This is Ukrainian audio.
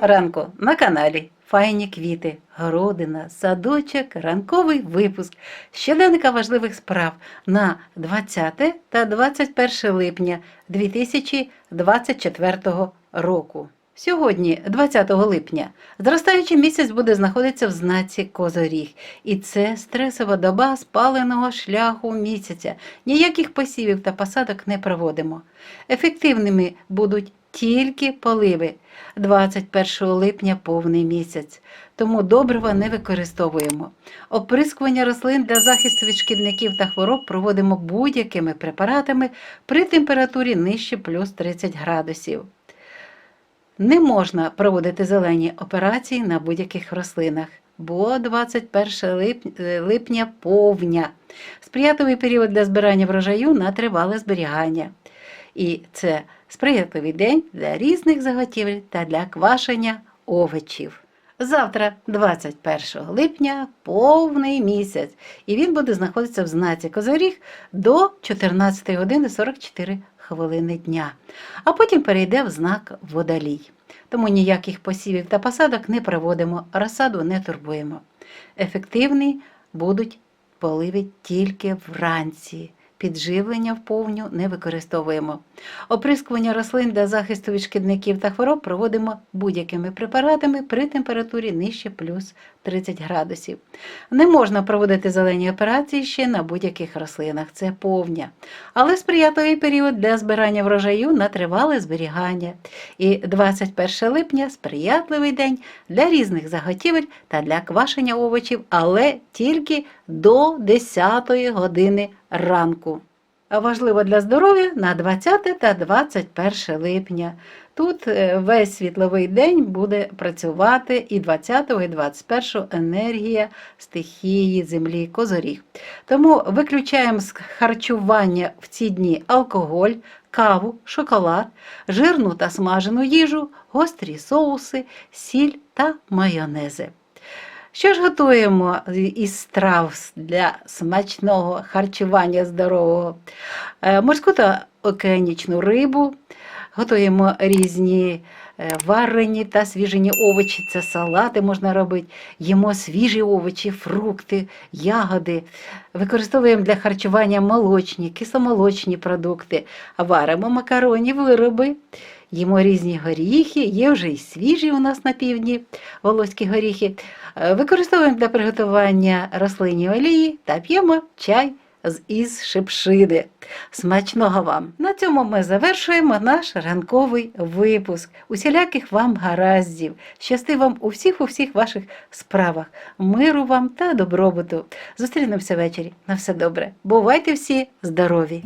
ранку на каналі Файні квіти, городина, садочок, ранковий випуск щоденника важливих справ на 20 та 21 липня 2024 року. Сьогодні, 20 липня, зростаючий місяць буде знаходитися в знаці Козоріг, і це стресова доба спаленого шляху місяця. Ніяких посівів та посадок не проводимо. Ефективними будуть тільки поливи. 21 липня повний місяць, тому добрива не використовуємо. Оприскування рослин для захисту від шкідників та хвороб проводимо будь-якими препаратами при температурі нижче плюс 30 градусів. Не можна проводити зелені операції на будь-яких рослинах, бо 21 лип- липня повня. Сприятливий період для збирання врожаю на тривале зберігання. І це сприятливий день для різних заготівель та для квашення овочів. Завтра, 21 липня, повний місяць, і він буде знаходитися в знаці Козоріг до 14 години 44 хвилини дня, а потім перейде в знак Водолій. Тому ніяких посівів та посадок не проводимо, розсаду не турбуємо. Ефективні будуть поливи тільки вранці. Підживлення вповню не використовуємо. Оприскування рослин для захисту від шкідників та хвороб проводимо будь-якими препаратами при температурі нижче плюс 30 градусів. Не можна проводити зелені операції ще на будь-яких рослинах, це повня. Але сприятливий період для збирання врожаю на тривале зберігання. І 21 липня сприятливий день для різних заготівель та для квашення овочів, але тільки до 10 години ранку. Важливо для здоров'я на 20 та 21 липня. Тут е, весь світловий день буде працювати і 20 і 21 енергія стихії землі козоріг. Тому виключаємо з харчування в ці дні алкоголь, каву, шоколад, жирну та смажену їжу, гострі соуси, сіль та майонези. Що ж готуємо із страв для смачного харчування здорового? Е, Морську та океанічну рибу, готуємо різні е, варені та свіжені овочі, це салати можна робити, їмо свіжі овочі, фрукти, ягоди, використовуємо для харчування молочні, кисломолочні продукти, варимо макаронні вироби. Їмо різні горіхи, є вже і свіжі у нас на півдні волоські горіхи. Е, Використовуємо для приготування рослинні олії та п'ємо чай із шипшини. Смачного вам! На цьому ми завершуємо наш ранковий випуск. Усіляких вам гараздів. Щасти вам у всіх у всіх ваших справах. Миру вам та добробуту. Зустрінемося ввечері. На все добре. Бувайте всі здорові!